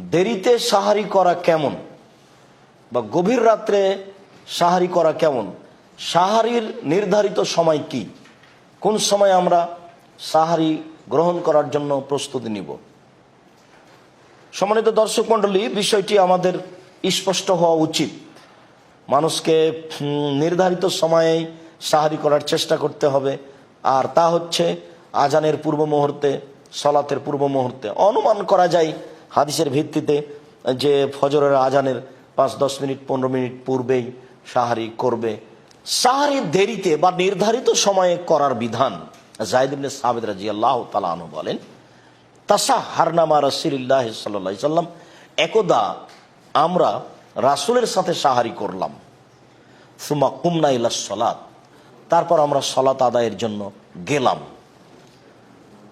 দেরিতে সাহারি করা কেমন? বা গভীর রাত্রে সাহারি করা কেমন? সাহারির নির্ধারিত সময় কি? কোন সময় আমরা সাহারি গ্রহণ করার জন্য প্রস্তুতি নিব? সম্মানিত দর্শক মণ্ডলী, বিষয়টি আমাদের স্পষ্ট হওয়া উচিত। মানুষকে নির্ধারিত সময়ে সাহারি করার চেষ্টা করতে হবে। আর তা হচ্ছে আজানের পূর্ব মুহূর্তে, সলাতের পূর্ব মুহূর্তে। অনুমান করা যায় হাদিসের ভিত্তিতে যে ফজরের আজানের পাঁচ, দশ মিনিট, পনেরো মিনিট পূর্বেই সাহারি করবে। সাহারি দেরিতে বা নির্ধারিত সময়ে করার বিধান জাহিদিন সাবেদ রাজি আল্লাহ বলেন তাসা হারনামা রসিল্লাহ সাল্লা সাল্লাম, একদা আমরা রাসুলের সাথে সাহারি করলাম। সুমা কুমনা ইলা সলাত, তারপর আমরা সলাত আদায়ের জন্য গেলাম।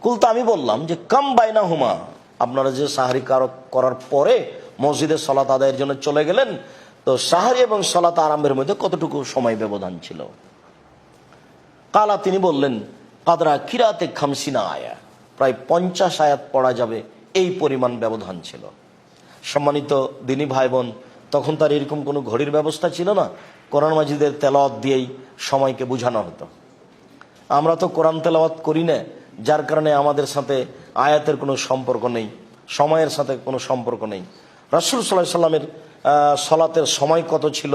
কুলতা আমি বললাম যে, কাম বাইনা হুমা আপনারা যে সাহারি কার- করার পরে মসজিদে সলাত আদায়ের জন্য চলে গেলেন, তো সাহারি এবং সলাত আরম্ভের মধ্যে কতটুকু সময় ব্যবধান ছিল? কালা তিনি বললেন, কাদরা কিরাতে খামসিনা আয়া। প্রায় পঞ্চাশ আয়াত পড়া যাবে, এই পরিমাণ ব্যবধান ছিল। সম্মানিত দিনী ভাই বোন তখন তার এরকম কোনো ঘড়ির ব্যবস্থা ছিল না? কোরআন মাজিদের তেলাওয়াত দিয়েই সময়কে বোঝানো হতো। আমরা তো কোরআন তেলাওয়াত করি না যার কারণে আমাদের সাথে আয়াতের কোনো সম্পর্ক নেই, সময়ের সাথে কোনো সম্পর্ক নেই। রাসুল সাল্লাহ সাল্লামের সলাতের সময় কত ছিল?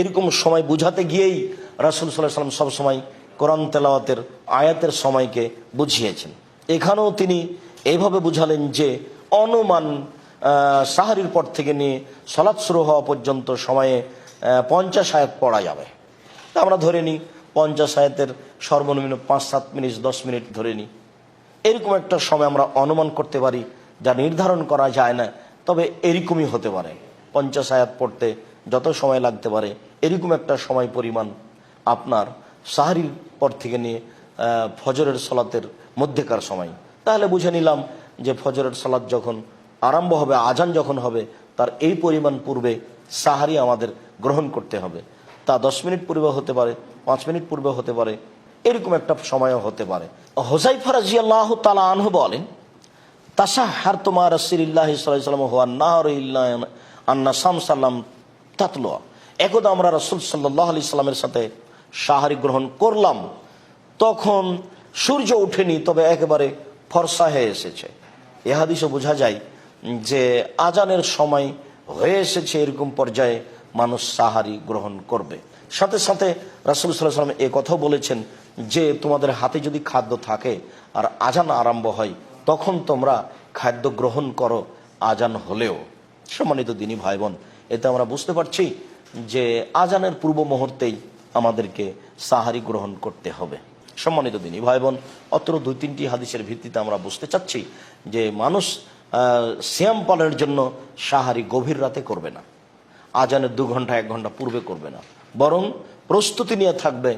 এরকম সময় বুঝাতে গিয়েই রাসুল সাল্লাহ সাল্লাম সবসময় কোরআন তেলাওয়াতের আয়াতের সময়কে বুঝিয়েছেন। এখানেও তিনি এইভাবে বুঝালেন যে অনুমান সাহারির পর থেকে নিয়ে সলাৎ শুরু হওয়া পর্যন্ত সময়ে পঞ্চাশ আয়াত পড়া যাবে। আমরা ধরে নিই পঞ্চাশ আয়াতের সর্বনিম্ন পাঁচ, সাত মিনিট, দশ মিনিট ধরে নিই। এরকম একটা সময় আমরা অনুমান করতে পারি, যা নির্ধারণ করা যায় না, তবে এরকমই হতে পারে। পঞ্চাশ আয়াত পড়তে যত সময় লাগতে পারে, এরকম একটা সময় পরিমাণ আপনার সাহারির পর থেকে নিয়ে ফজরের সলাতের মধ্যেকার সময়। তাহলে বুঝে নিলাম যে ফজরের সলাৎ যখন আরম্ভ হবে, আজান যখন হবে, তার এই পরিমাণ পূর্বে সাহারি আমাদের গ্রহণ করতে হবে। তা দশ মিনিট পূর্বে হতে পারে পাঁচ মিনিট পূর্বে হতে পারে, এরকম একটা সময়ও হতে পারে। হোসাইফা রাজি আল্লাহ তালা আনহু বলেন তাসা হার তোমার রসিল্লাহ সাল্লাম হওয়া না আন্না সাম সাল্লাম তাতলোয়া একদা আমরা রসুল সাল্লাহ আলি সাথে সাহারি গ্রহণ করলাম, তখন সূর্য ওঠেনি, তবে একেবারে ফর্সা হয়ে এসেছে। এ হাদিসও বোঝা যায় যে আজানের সময় হয়ে এসেছে এরকম পর্যায়ে মানুষ সাহারি গ্রহণ করবে। সাথে সাথে রাসুল সাল্লাম এ কথাও বলেছেন যে, তোমাদের হাতে যদি খাদ্য থাকে আর আজান আরম্ভ হয়, তখন তোমরা খাদ্য গ্রহণ করো আজান হলেও। সম্মানিত দিনী ভাই বোন এতে আমরা বুঝতে পারছি যে আজানের পূর্ব মুহূর্তেই আমাদেরকে সাহারি গ্রহণ করতে হবে। সম্মানিত দিনী ভাই বোন অত্র দুই তিনটি হাদিসের ভিত্তিতে আমরা বুঝতে চাচ্ছি যে মানুষ শ্যাম পালনের জন্য সাহারি গভীর রাতে করবে না। আজানের দু ঘণ্টা, এক ঘণ্টা পূর্বে করবে না। বরং প্রস্তুতি নিয়ে থাকবে,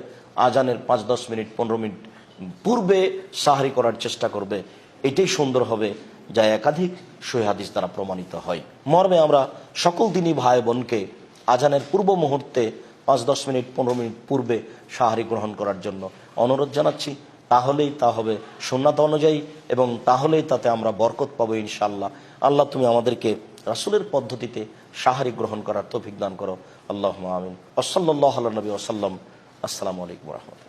আজানের পাঁচ, দশ মিনিট, পনেরো মিনিট পূর্বে সাহারি করার চেষ্টা করবে। এটাই সুন্দর হবে, যা একাধিক সহিহাদিস দ্বারা প্রমাণিত হয়। মর্মে আমরা সকল দিনই ভাই বোনকে আজানের পূর্ব মুহূর্তে পাঁচ, দশ মিনিট, পনেরো মিনিট পূর্বে সাহারি গ্রহণ করার জন্য অনুরোধ জানাচ্ছি। তাহলেই তা হবে সুন্নাত অনুযায়ী এবং তাহলেই তাতে আমরা বরকত পাবো ইনশাল্লাহ আল্লাহ, তুমি আমাদেরকে রাসুলের পদ্ধতিতে সাহারি গ্রহণ করার তৌফিক দান করো। আল্লাহ আমিন। ওসল্লাহ নবী ওসাল্লাম আসসালামু আলাইকুম রহমতুল্লাহ।